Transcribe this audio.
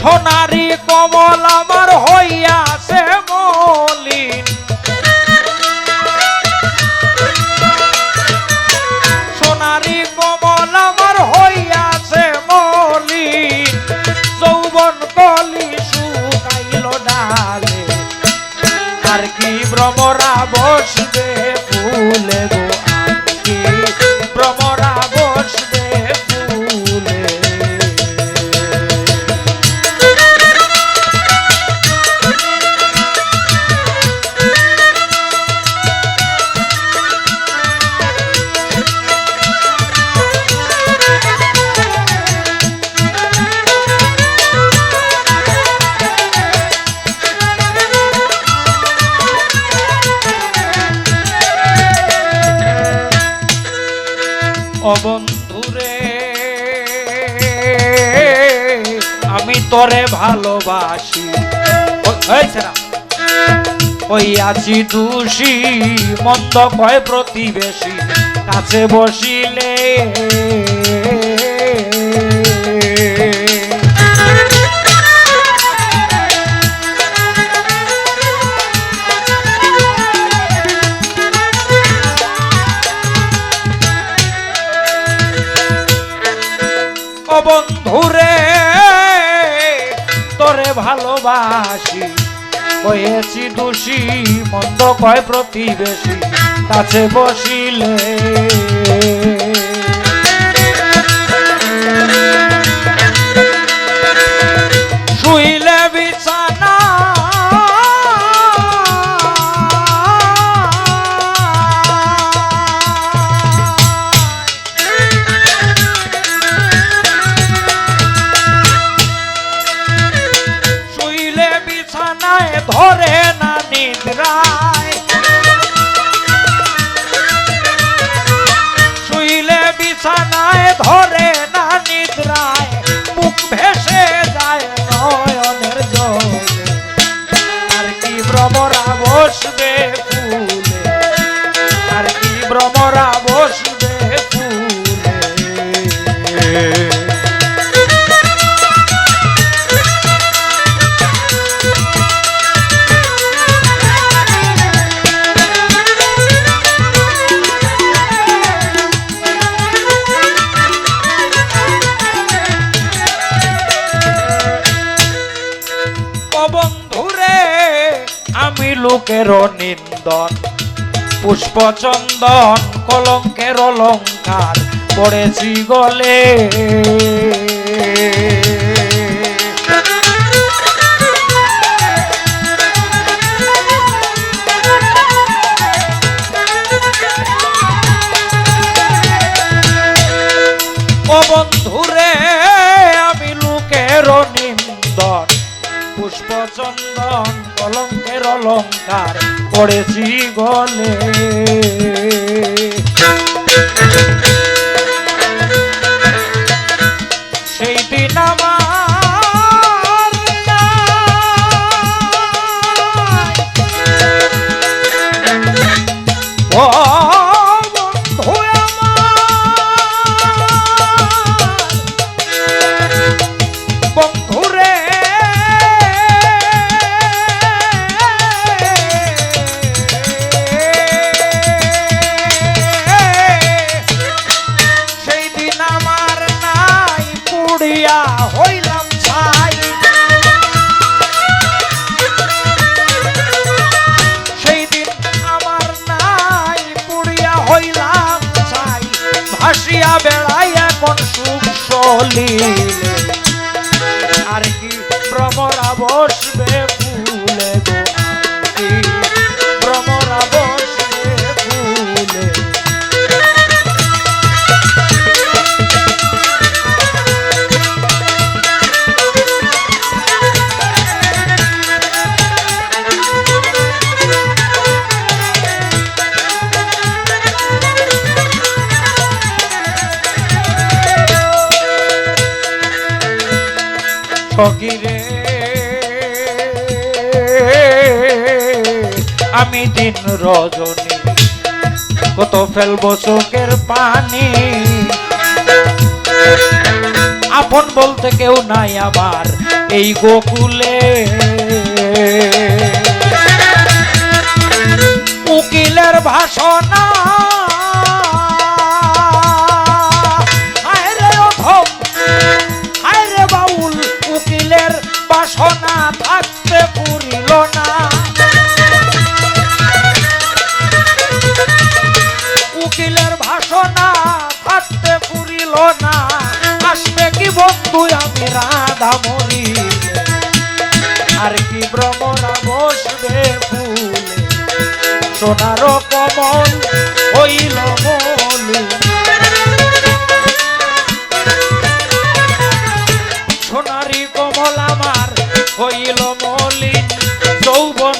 সোনারি অবন্ধুরে আমি তোরে ভালোবাসি। ওই আছি দোষী মন্দ কয় প্রতিবেশী কাছে বসিলে বন্ধুরে তোরে ভালোবাসি। হয়েছি দোষী মন্দ কয় প্রতিবেশী কাছে বসিলে। ধরে না নিদ্রায়। শুইলে বিছানায় ধরে আমি লোকের নিন্দন পুষ্পচন্দন কলঙ্কের অলঙ্কার পড়েছি গলে বন্ধুরে আমি লোকের নিন্দন পুষ্পচন্দন কলঙ্কের অলঙ্কার করেছি গলে। সলিলে আর কি ভ্রমরা ফকিরে, আমি দিন রজনী, কত ফেলব চোখের পানি। আপন বলতে কেউ নাই আবার এই গোকুলে। উকিলের ভাষণা ভাষণা থাকতে পুরিল না। আসবে কি বন্ধু, আমি রাধা মরিলে আর কি ভ্রমরা বসবে ফুলে। সোনার কমল হইল মলু সোনারি কমল আমার হইল মলিন, যৌবন